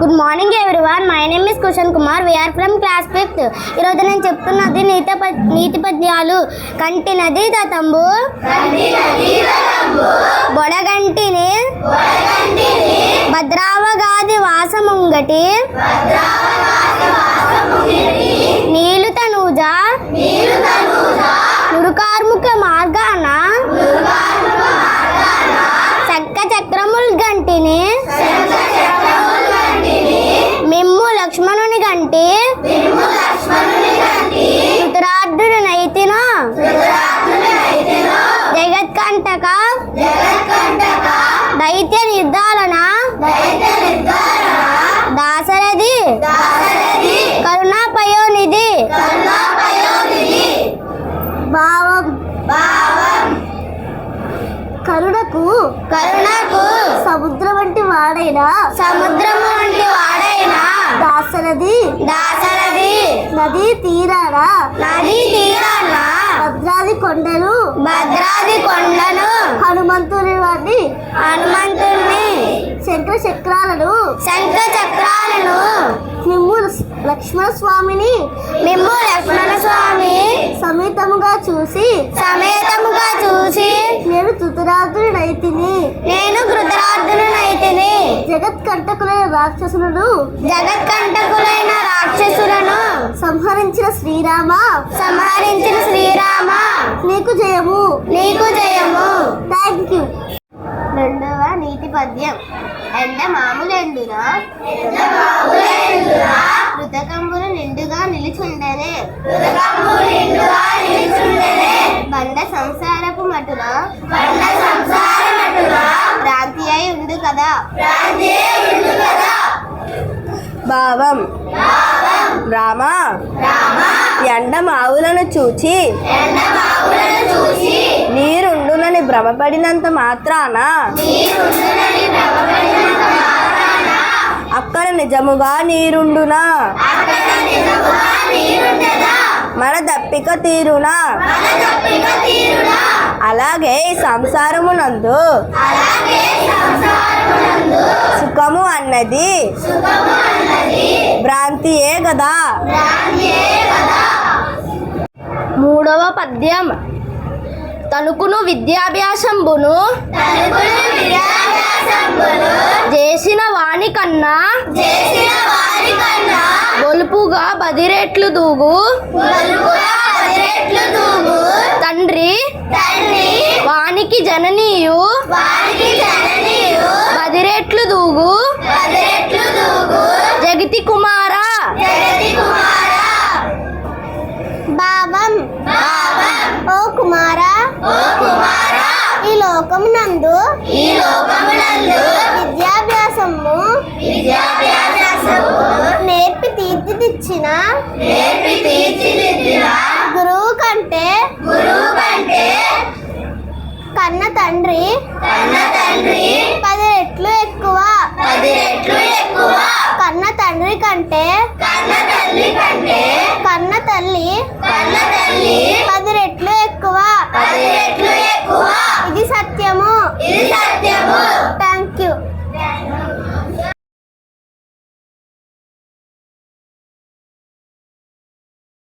Good morning everyone my name is Kushan Kumar we are from class fifth ఈరోజు నేను చెప్తున్నది నీతి నీతి పద్యాలు. కంటి నది తతంబు బొడగంటిని భద్రావగాది వాసముంగటి. నీలు తనూజ దాసరథి కరుణా పయోనిధి భావం. కరుణకు. కరుణకు. సముద్రం వంటి వాడైనా. సముద్రము వంటి వాడైన. దాసనది దాసరథి. నదీ తీరాన. నదీ తీరాన. భద్రాది కొండలు. భద్రాది కొండను హనుమంతుని వారిని. చక్రాలను శంఖ చక్రాలను మిమ్ము లక్ష్మణ స్వామిని మిమ్ము లక్ష్మణ స్వామి సమేతముగా చూసి సమేతముగా చూసి నేను తుతరాజుని నైతిని నేను కృతరార్థునైతిని జగత్ కంటకులైన రాక్షసులను జగత్కంటకులైన రాక్షసులను సంహరించిన శ్రీరామ సంహరించిన శ్రీరామ. నీకు జయము. నీకు జయము. థ్యాంక్ యూ రెండవ నీతి పద్యం. ఎండ మామూలెండునా? కృతకంబులు నిండుగా నిలిచుండెనే. బండ సంసారపు మటున. భ్రాంతి అయి ఉండు కదా. భావం. రామ. ఎండ మావులను చూచి. నీరుండునని భ్రమపడినంత మాత్రాన. నిజముగా నీరుండునా? మన దప్పిక తీరునా? అలాగే సంసారమునందు సుఖము అన్నది భ్రాంతియే కదా మూడవ పద్యం. తణుకును విద్యాభ్యాసంబును చేసిన వాణి కన్నా గొలుపుగా బదిరెట్లు దూగు. తండ్రి వానికి జననీయు. బదిరెట్లు దూగు. జగతి కుమారా. భావం ఓ కుమారా. ఈ లోకమునందు ఈ లోకమునందు గురువు కంటే గురువు కంటే కన్న తండ్రి కన్న తండ్రి పది రెట్లు ఎక్కువ. పది రెట్లు ఎక్కువ. కన్న తండ్రి కంటే కన్న తల్లి కంటే కన్న తల్లి కన్న తల్లి